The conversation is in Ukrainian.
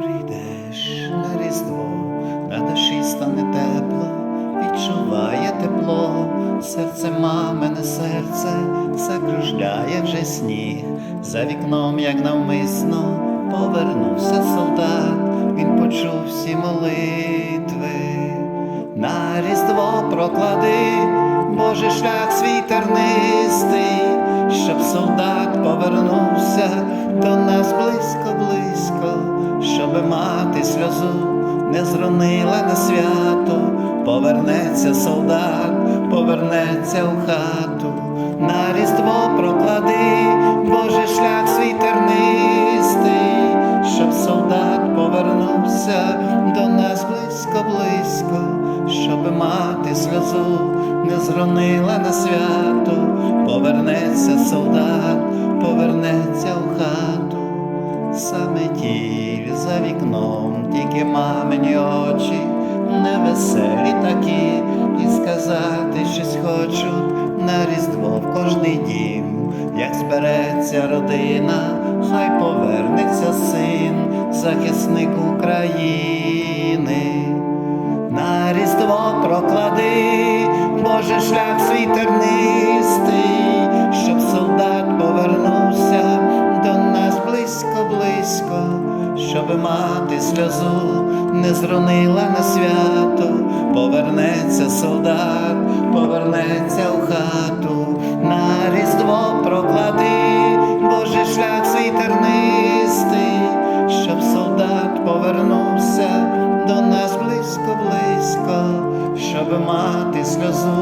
прийдеш на різдво, на душі стане тепло, відчуває тепло, серце мамине серце закружляє вже сніг. За вікном, як навмисно, повернувся солдат, він почув всі молитви, на різдво проклади, Боже шлях свій тернистий, щоб солдат повернувся до нас близько, близько щоб мати сльозу не зронила на свято, повернеться солдат, повернеться у хату, на різдво проклади, Боже шлях свій тернистий, щоб солдат повернувся до нас близько, близько, щоб мати сльозу не зронила на свято, повернеться солдат, за вікном, тільки мамині очі, невеселі такі, і сказати щось хочуть на різдво в кожний дім, як збереться родина, хай повернеться син, захисник України. На різдво проклади, Боже шлях свій тернистий, щоб солдат повернувся близько, близько, щоб мати сльозу не зронила на свято, повернеться солдат, повернеться у хату, на різдво проклади, Боже шлях свій тернистий, щоб солдат повернувся до нас близько, близько, щоб мати сльозу